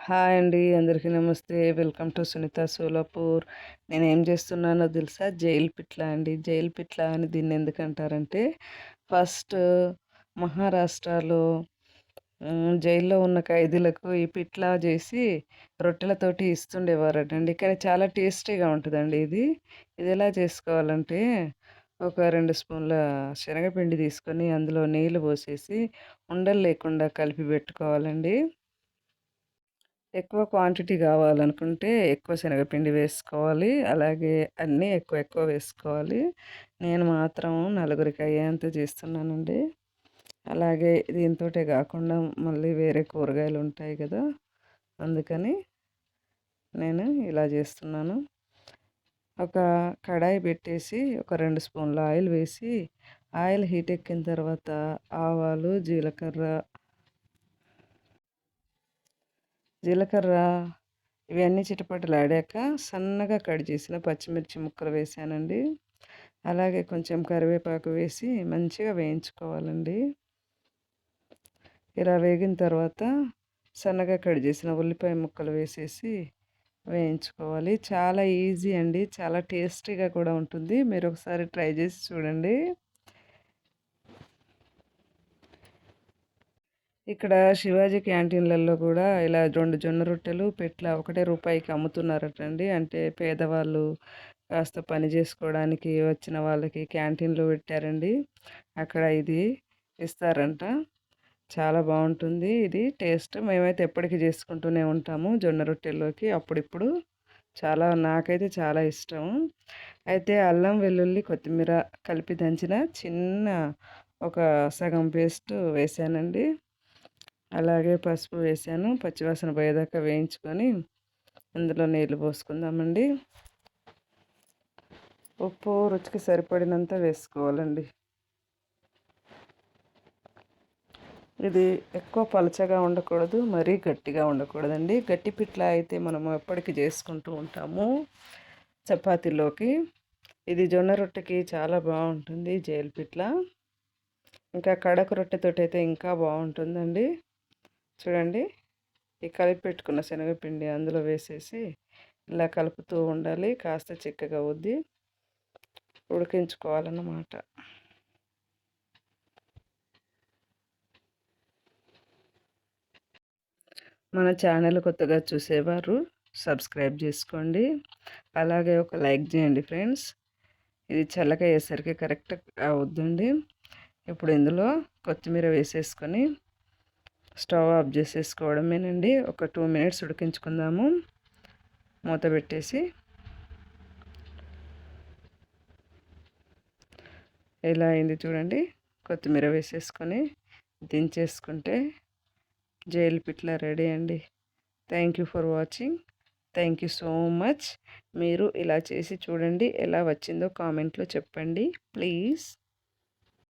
Hi అండి. అందరికీ నమస్తే. Welcome to Sunitha Solapur. నేను ఏం చేస్తున్నానో తెలుసా? జైలు పిట్ల అండి. జైలు పిట్ల అని దీన్ని ఎందుకంటారంటే ఫస్ట్ మహారాష్ట్రలో జైల్లో ఉన్న ఖైదీలకు ఈ పిట్లా చేసి రొట్టెలతోటి ఇస్తుండేవారటండి. కానీ చాలా టేస్టీగా ఉంటుందండి ఇది. ఇది ఎలా చేసుకోవాలంటే ఒక రెండు స్పూన్ల శనగపిండి తీసుకొని అందులో నీళ్ళు పోసేసి ఉండలు లేకుండా కలిపి పెట్టుకోవాలండి. ఎక్కువ క్వాంటిటీ కావాలనుకుంటే ఎక్కువ శనగపిండి వేసుకోవాలి. అలాగే అన్నీ ఎక్కువ ఎక్కువ వేసుకోవాలి. నేను మాత్రం నలుగురికి అయ్యేంత చేస్తున్నానండి. అలాగే దీంతో కాకుండా మళ్ళీ వేరే కూరగాయలు ఉంటాయి కదా అందుకని నేను ఇలా చేస్తున్నాను. ఒక కడాయి పెట్టేసి ఒక రెండు స్పూన్ల ఆయిల్ వేసి ఆయిల్ హీట్ ఎక్కిన తర్వాత ఆవాలు జీలకర్ర జీలకర్ర ఇవన్నీ చిటపటలాడాక సన్నగా కట్ చేసిన పచ్చిమిర్చి ముక్కలు వేసానండి. అలాగే కొంచెం కరివేపాకు వేసి మంచిగా వేయించుకోవాలండి. ఇలా వేగిన తర్వాత సన్నగా కట్ చేసిన ఉల్లిపాయ ముక్కలు వేసేసి వేయించుకోవాలి. చాలా ఈజీ అండి చాలా టేస్టీగా కూడా ఉంటుంది. మీరు ఒకసారి ట్రై చేసి చూడండి. ఇక్కడ శివాజీ క్యాంటీన్లలో కూడా ఇలా రెండు జొన్న రొట్టెలు పెట్ల ఒకటే రూపాయికి అమ్ముతున్నారటండి. అంటే పేదవాళ్ళు కాస్త పని చేసుకోవడానికి వచ్చిన వాళ్ళకి క్యాంటీన్లో పెట్టారండి. అక్కడ ఇది ఇస్తారంట. చాలా బాగుంటుంది ఇది టేస్ట్. మేమైతే ఎప్పటికీ చేసుకుంటూనే ఉంటాము జొన్న రొట్టెల్లోకి. అప్పుడిప్పుడు చాలా నాకైతే చాలా ఇష్టం. అయితే అల్లం వెల్లుల్లి కొత్తిమీర కలిపి దంచిన చిన్న ఒక సగం పేస్ట్ వేసానండి. అలాగే పసుపు వేసాను. పచ్చివాసన పోయేదాకా వేయించుకొని అందులో నీళ్ళు పోసుకుందామండి. ఉప్పు రుచికి సరిపడినంత వేసుకోవాలండి. ఇది ఎక్కువ పలచగా ఉండకూడదు మరీ గట్టిగా ఉండకూడదండి. గట్టి పిట్ల అయితే మనము ఎప్పటికీ చేసుకుంటూ ఉంటాము చపాతీలోకి. ఇది జొన్న రొట్టెకి చాలా బాగుంటుంది జైలు పిట్ల. ఇంకా కడక రొట్టెతోటి అయితే ఇంకా బాగుంటుందండి. చూడండి. ఈ కలిపి పెట్టుకున్న శనగపిండి అందులో వేసేసి ఇలా కలుపుతూ ఉండాలి. కాస్త చిక్కగా వద్ది ఉడికించుకోవాలన్నమాట. మన ఛానల్ కొత్తగా చూసేవారు సబ్స్క్రైబ్ చేసుకోండి. అలాగే ఒక లైక్ చేయండి ఫ్రెండ్స్. ఇది చల్లగా అయ్యేసరికి కరెక్ట్ అవుద్దండి ఇప్పుడు ఇందులో కొత్తిమీర వేసేసుకొని స్టవ్ ఆఫ్ చేసేసుకోవడమేనండి. ఒక టూ మినిట్స్ ఉడికించుకుందాము. మూత పెట్టేసి. ఎలా అయింది చూడండి. కొత్తిమీర వేసేసుకొని దించేసుకుంటే జైలు పిట్ల రెడీ అండి. Thank you for watching. Thank you so much. మీరు ఇలా చేసి చూడండి. ఎలా వచ్చిందో కామెంట్లో చెప్పండి. ప్లీజ్.